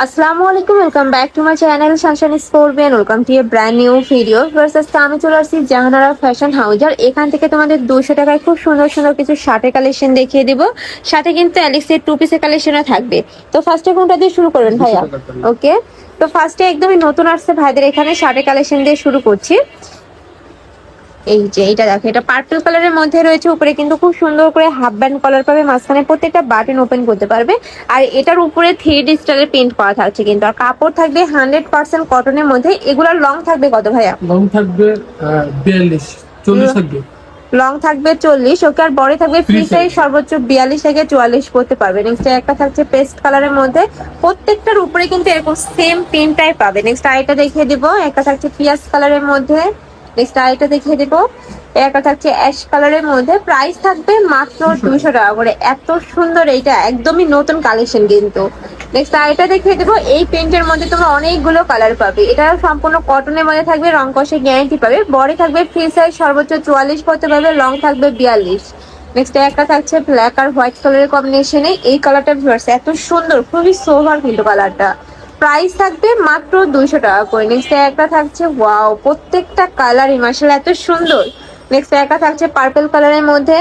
আসসালামু আলাইকুম welcome back to my channel Sunshine স্পোর্টবেন welcome to a brand new video versus আমি চলে আসছি জাহানারা ফ্যাশন হাউস আর এখান থেকে তোমাদের দুশো টাকায় খুব সুন্দর সুন্দর কিছু শার্টের কালেকশন দেখিয়ে দিব। সাথে কিন্তু অ্যালিক্সের টু পিসের কালেকশনও থাকবে। তো ফার্স্টে কোনটা দিয়ে শুরু করবেন ভাইয়া? ওকে তো ফার্স্টে একদমই নতুন আসছে ভাইদের এখানে শার্টের কালেকশন দিয়ে শুরু করছি। এই যে এটা দেখো এটা পার্পল কালারের মধ্যে রয়েছে উপরে কিন্তু খুব সুন্দর করে হাফ ব্যান্ড কলার পাবে মাঝখানে প্রত্যেকটা বাটন ওপেন করতে পারবে। আর এটার উপরে থ্রি ডি স্টাইলের প্রিন্ট করা থাকছে কিন্তু আর কাপড় থাকবে হান্ড্রেড পার্সেন্ট কটনের মধ্যে। এগুলোর লং থাকবে কত ভাইয়া? লং থাকবে বিয়াল্লিশ চল্লিশ থাকবে। লং থাকবে চল্লিশ ওকে আর বড় থাকবে ফ্রি সাইজ সর্বোচ্চ বিয়াল্লিশ থেকে চুয়াল্লিশ করতে পারবে। নেক্সট একটা থাকছে পেস্ট কালারের মধ্যে। প্রত্যেকটার উপরে কিন্তু এরকম সেম প্রিন্টটাই পাবে। নেক্সট আরেকটা দেখিয়ে দিব। একটা থাকছে পিয়াজ কালারের মধ্যে। নেক্সট আরেকটা দেখিয়ে দিব। একটা থাকছে অ্যাশ কালারের মধ্যে প্রাইস থাকবে মাত্র দুশো টাকা করে। এত সুন্দর এইটা, একদমই নতুন কালেকশন কিন্তু। নেক্সট আরেকটা দেখিয়ে দেবো, এই প্রিন্টের মধ্যে তোমরা অনেকগুলো কালার পাবে। এটা সম্পূর্ণ কটনের মধ্যে থাকবে, রং কষে গ্যারান্টি পাবে। বডি থাকবে ফ্রি সাইজ সর্বোচ্চ চুয়াল্লিশ করতে পারবে লং থাকবে বিয়াল্লিশ। নেক্সট একটা থাকছে ব্ল্যাক আর হোয়াইট কালারের কম্বিনেশনে এই কালারটা ভিউয়ার্স এত সুন্দর, খুবই সোভার কিন্তু কালারটা প্রাইস থাকবে মাত্র দুইশো টাকা করে। নেক্সট একটা থাকছে ওয়াও প্রত্যেকটা কালারই মার্শাল এত সুন্দর। নেক্সট একটা থাকছে পার্পেল কালারের মধ্যে।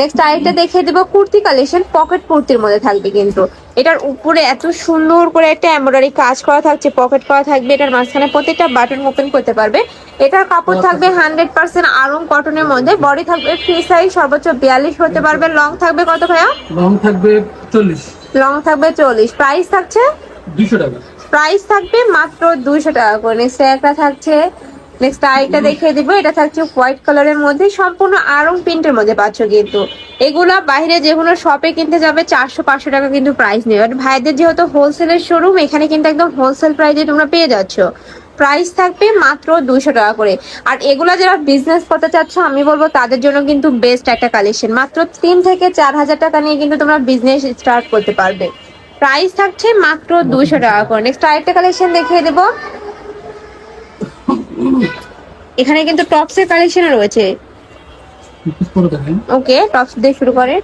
নেক্সট আরেকটা দেখিয়ে দেবো কুর্তি কালেকশন পকেট কুর্তির মধ্যে থাকবে কিন্তু। এটার উপরে এত সুন্দর করে একটা এমব্রয়ডারি কাজ করা থাকছে পকেট করা থাকবে এটার মাঝখানে প্রত্যেকটা বাটন ওপেন করতে পারবে। এটার কাপড় থাকবে হান্ড্রেড পার্সেন্ট আরং কটনের মধ্যে বডি থাকবে ফ্রি সাইজ সর্বোচ্চ বিয়াল্লিশ হতে পারবে। লং থাকবে কত ভাইয়া? লং থাকবে চল্লিশ। লং থাকবে চল্লিশ। প্রাইস থাকছে দুশো টাকা। প্রাইস থাকবে মাত্র দুইশো টাকা করে। নেক্সট একটা থাকছে নেক্সট আরেকটা দেখিয়ে দিব। এটা থাকছে হোয়াইট কালারের মধ্যে, সম্পূর্ণ আরং প্রিন্টের মধ্যে পাচ্ছ কিন্তু। এগুলা বাইরে যে কোনো শপে কিনতে যাবে, চারশো, পাঁচশো টাকা কিন্তু প্রাইস নেবে। আর ভাইদের যেহেতু হোলসেলের শোরুম এখানে কিন্তু একদম হোলসেল প্রাইসে তোমরা পেয়ে যাচ্ছ। প্রাইস থাকবে মাত্র দুশো টাকা করে। আর এগুলা যারা বিজনেস করতে চাচ্ছ, আমি বলব তাদের জন্য কিন্তু বেস্ট একটা কালেকশন মাত্র তিন থেকে চার হাজার টাকা নিয়ে কিন্তু তোমরা বিজনেস স্টার্ট করতে পারবে। প্রাইস থাকছে মাত্র দুশো টাকা করে। নেক্সট আরেকটা কালেকশন দেখিয়ে দেবো। এখানে কিন্তু টপসের কালেকশন রয়েছে। ওকে টপস দিয়ে শুরু করে।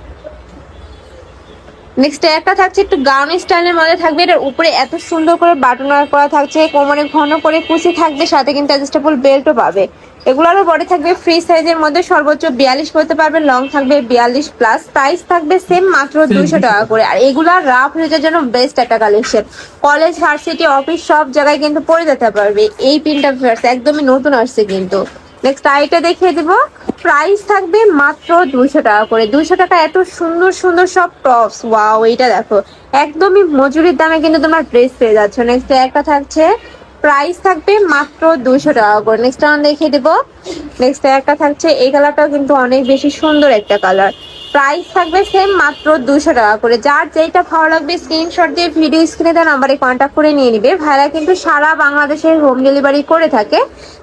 নেক্সট একটা থাকছে একটু গাউন স্টাইলের মধ্যে থাকবে। এটার উপরে এত সুন্দর করে বাটন করা থাকছে। কোমরে ঘন করে কুচি থাকবে সাথে কিন্তু অ্যাডজাস্টেবল বেল্টও পাবে। এগুলোরও বডি থাকবে ফ্রি সাইজের মধ্যে সর্বোচ্চ বিয়াল্লিশ করতে পারবে লং থাকবে বিয়াল্লিশ প্লাস প্রাইস থাকবে সেম মাত্র দুইশো টাকা করে। আর এগুলা রাফ ইউজের জন্য বেস্ট একটা কালেকশন কলেজ ভার্সিটি অফিস সব জায়গায় কিন্তু পরে যেতে পারবে। এই পিনটা একদমই নতুন আসছে কিন্তু। নেক্সট আইটা দেখিয়ে দিব। প্রাইস থাকবে মাত্র দুইশো টাকা করে। দুইশো টাকা এত সুন্দর সুন্দর সব টপস ওয়াও এইটা দেখো। একদমই মজুরির দামে কিন্তু তোমার ড্রেস পেয়ে যাচ্ছ। নেক্সট একটা থাকছে প্রাইস থাকবে মাত্র দুইশো টাকা করে। নেক্সট আমি দেখিয়ে দেবো। নেক্সট একটা থাকছে, এই কালারটাও কিন্তু অনেক বেশি সুন্দর একটা কালার প্রাইস থাকবে সেম মাত্র দুশো টাকা করে। যার যেটা ভালো লাগবে স্ক্রিনশট দিয়ে ভিডিও স্ক্রিনে দেওয়া নাম্বারে কন্ট্যাক্ট করে নিয়ে নিবে। ভাইরা কিন্তু সারা বাংলাদেশের হোম ডেলিভারি করে থাকে।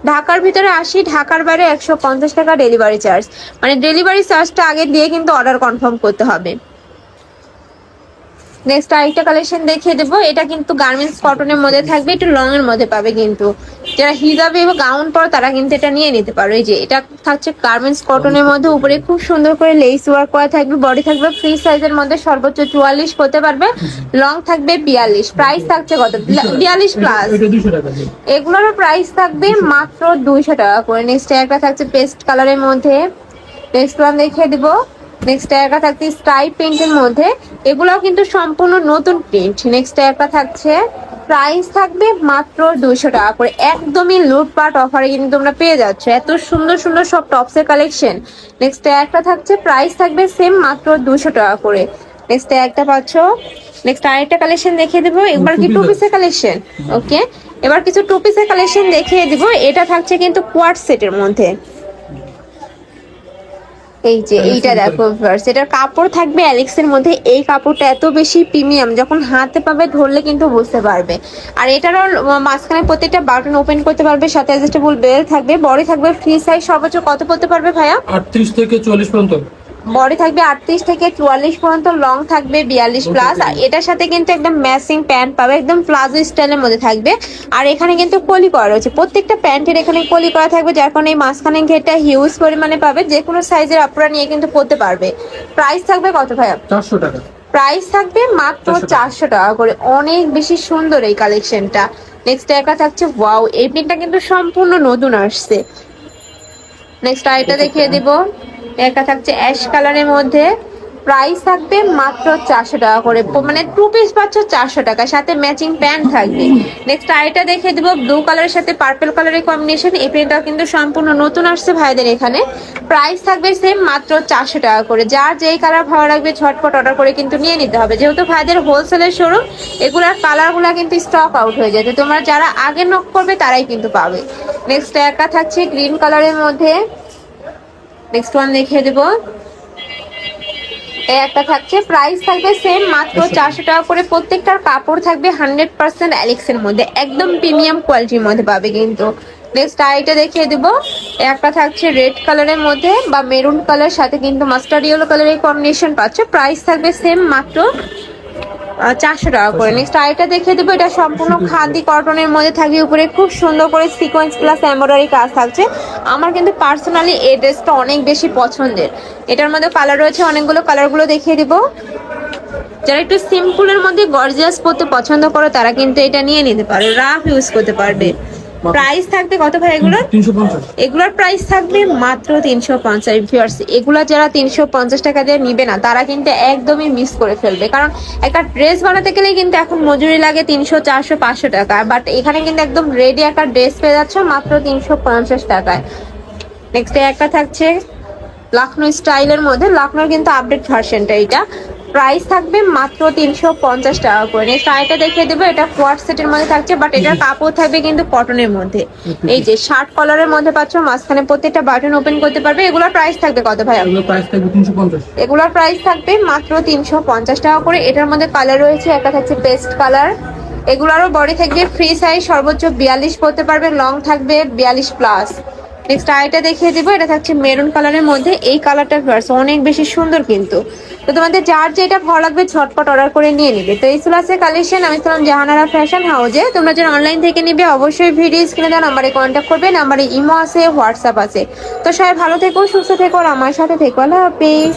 ঢাকার ভিতরে আসি, ঢাকার বাইরে একশো পঞ্চাশ টাকা ডেলিভারি চার্জ মানে ডেলিভারি চার্জটা আগে দিয়ে কিন্তু অর্ডার কনফার্ম করতে হবে। নেক্সট আরেকটা কালেকশন দেখিয়ে দেবো। এটা কিন্তু গার্মেন্টস কটনের মধ্যে থাকবে, একটু লং এর মধ্যে পাবে কিন্তু। যারা হিজাবে এবং গাউন পরো তারা কিন্তু এটা নিয়ে নিতে পারো। এই যে এটা থাকছে গার্মেন্টস কটনের মধ্যে। উপরে খুব সুন্দর করে লেস ওয়ার্ক করা থাকবে বডি থাকবে ফ্রি সাইজের মধ্যে সর্বোচ্চ চুয়াল্লিশ হতে পারবে লং থাকবে বিয়াল্লিশ। প্রাইস থাকছে কত? বিয়াল্লিশ প্লাস এটা দুশো এগুলোর প্রাইস থাকবে মাত্র দুইশো টাকা করে। নেক্সট একটা থাকছে পেস্ট কালারের মধ্যে। পেস্ট ওয়ান দেখিয়ে দিব। নেক্সট একটা থাকছে স্কাই প্রিন্টের মধ্যে। এগুলোও কিন্তু সম্পূর্ণ নতুন প্রিন্ট নেক্সট একটা থাকছে প্রাইস থাকবে মাত্র দুইশো টাকা করে। একদমই লুটপাট অফারে কিন্তু তোমরা পেয়ে যাচ্ছ। এত সুন্দর সুন্দর সব টপসের কালেকশন নেক্সট একটা থাকছে প্রাইস থাকবে সেম মাত্র দুশো টাকা করে। নেক্সট একটা পাচ্ছ। নেক্সট আরেকটা কালেকশন দেখিয়ে দেবো। এবার কি টু পিসের কালেকশন ওকে এবার কিছু টু পিসের কালেকশন দেখিয়ে দিব। এটা থাকছে কিন্তু কোয়ার্ট সেটের মধ্যে। এই যে এইটা দেখো ভিউয়ার্স এটার কাপড় থাকবে অ্যালেক্সের মধ্যে। এই কাপড়টা এত বেশি প্রিমিয়াম যখন হাতে পাবে ধরলে কিন্তু বুঝতে পারবে। আর এটারও মাঝখানে প্রত্যেকটা বাটন ওপেন করতে পারবে সাথে অ্যাডজাস্টেবল বেল থাকবে বড় থাকবে ফ্রি সাইজ সর্বোচ্চ কত পড়তে পারবে ভাইয়া? আটত্রিশ থেকে চল্লিশ পর্যন্ত। বডি থাকবে আটত্রিশ থেকে চুয়াল্লিশ পর্যন্ত লং থাকবে বিয়াল্লিশ প্লাস আর এটার সাথে কিন্তু একদম ম্যাচিং প্যান্ট পাবে একদম প্লাজো স্টাইলের মধ্যে থাকবে। আর এখানে কিন্তু কলি করা রয়েছে। প্রত্যেকটা প্যান্টের এখানে কলি করা থাকবে যার কারণে এই মাঝখানে ঘেরটা হিউজ পরিমাণে পাবে। যে কোনো সাইজের আপনারা নিয়ে কিন্তু পড়তে পারবে। প্রাইস থাকবে কত ভাইয়া চারশো টাকা। প্রাইস থাকবে মাত্র চারশো টাকা। করে। অনেক বেশি সুন্দর এই কালেকশনটা নেক্সট একটা থাকছে ওয়াও এই প্রিন্টটা কিন্তু সম্পূর্ণ নতুন আসছে। নেক্সট আইটা দেখিয়ে দিব। একটা থাকছে অ্যাশ কালারের মধ্যে প্রাইস থাকবে মাত্র চারশো টাকা করে। মানে টু পিস পাচ্ছ চারশো টাকা, সাথে ম্যাচিং প্যান্ট থাকবে। নেক্সট আইটা দেখে দিব ব্লু কালারের সাথে পার্পল কালারের কম্বিনেশন এই প্রিন্টটাও কিন্তু সম্পূর্ণ নতুন আসছে ভাইদের এখানে। প্রাইস থাকবে সেম মাত্র চারশো টাকা করে। যার যেই কালার ভালো লাগবে ঝটপট অর্ডার করে কিন্তু নিয়ে নিতে হবে। যেহেতু ভাইদের হোলসেলের শোরুম এগুলার কালারগুলো কিন্তু স্টক আউট হয়ে তো তোমরা যারা আগে নক করবে তারাই কিন্তু পাবে। নেক্সট একটা থাকছে গ্রিন কালারের মধ্যে নেক্সট ওয়ান দেখিয়ে দেবো। এই একটা থাকছে প্রাইস থাকবে সেম মাত্র চারশো টাকা করে প্রত্যেকটার কাপড় থাকবে হান্ড্রেড পার্সেন্ট অ্যালেক্সের মধ্যে। একদম প্রিমিয়াম কোয়ালিটির মধ্যে পাবে কিন্তু। নেক্সট আইটা দেখিয়ে দিব। একটা থাকছে রেড কালারের মধ্যে বা মেরুন কালার সাথে কিন্তু মাস্টার্ড ইয়েলো কালারের কম্বিনেশন পাচ্ছ। প্রাইস থাকবে সেম মাত্র চারশো টাকা করে। নেক্সট আইটা দেখিয়ে দেবো এটা সম্পূর্ণ খাদি কটনের মধ্যে থাকবে উপরে খুব সুন্দর করে সিকোয়েন্স প্লাস এম্বয়ডারি কাজ থাকছে। আমার কিন্তু পার্সোনালি এই ড্রেসটা অনেক বেশি পছন্দের। এটার মধ্যে কালার রয়েছে অনেকগুলো কালারগুলো দেখিয়ে দেবো। যারা একটু সিম্পলের মধ্যে গর্জিয়াস পরতে পছন্দ করো তারা কিন্তু এটা নিয়ে নিতে পারো রাফ ইউজ করতে পারবে। প্রাইস থাকবে কত ভাই এগুলো? এগুলোর প্রাইস থাকবে মাত্র তিনশো পঞ্চাশ ভিউয়ার্স এগুলা যারা তিনশো পঞ্চাশ টাকা দিয়ে নিবে না তারা কিন্তু একদমই মিস করে ফেলবে। কারণ একটা ড্রেস বানাতে গেলে কিন্তু এখন মজুরি লাগে তিনশো চারশো পাঁচশো টাকা। বাট এখানে কিন্তু একদম রেডি একটা ড্রেস পেয়ে যাচ্ছ মাত্র তিনশো পঞ্চাশ টাকায়। নেক্সট একটা থাকছে লাখনৌ স্টাইলের মধ্যে। লাখনৌর কিন্তু আপডেট ভার্সনটা এটা প্রাইস থাকবে মাত্র তিনশো পঞ্চাশ টাকা করে। নেক্সট আরেকটা দেখিয়ে দেবো এটা কোয়ার সেটের মধ্যে থাকছে বাট এটার কাপড় থাকবে কিন্তু কটনের মধ্যে। এই যে শার্ট কলারের মধ্যে পাচ্ছ মাঝখানে প্রত্যেকটা বাটন ওপেন করতে পারবে। এগুলোর প্রাইস থাকবে কত ভাই এগুলোর প্রাইস থাকবে মাত্র তিনশো পঞ্চাশ টাকা করে। এটার মধ্যে কালার রয়েছে একটা থাকছে পেস্ট কালার এগুলোরও বডি থাকবে ফ্রি সাইজ সর্বোচ্চ বিয়াল্লিশ পড়তে পারবে লং থাকবে বিয়াল্লিশ প্লাস নেক্সট আইটা দেখিয়ে দিব এটা থাকছে মেরুন কালারের মধ্যে। এই কালারটা অনেক বেশি সুন্দর কিন্তু। তো তোমাদের যার যেটা ভালো লাগবে ঝটপট অর্ডার করে নিয়ে নিবে। তো এই ছিল আছে কালেকশন আমি ছিলাম জাহানারা ফ্যাশন হাউজে তোমরা যারা অনলাইন থেকে নিবে, অবশ্যই ভিডিও স্ক্রিনে দেওয়া নাম্বারে কন্ট্যাক্ট করবে নাম্বারে ইমো আছে হোয়াটসঅ্যাপ আছে। তো সবাই ভালো থেকো, সুস্থ থেকো, আর আমার সাথে থেকো। আল্লাহ হাফিজ।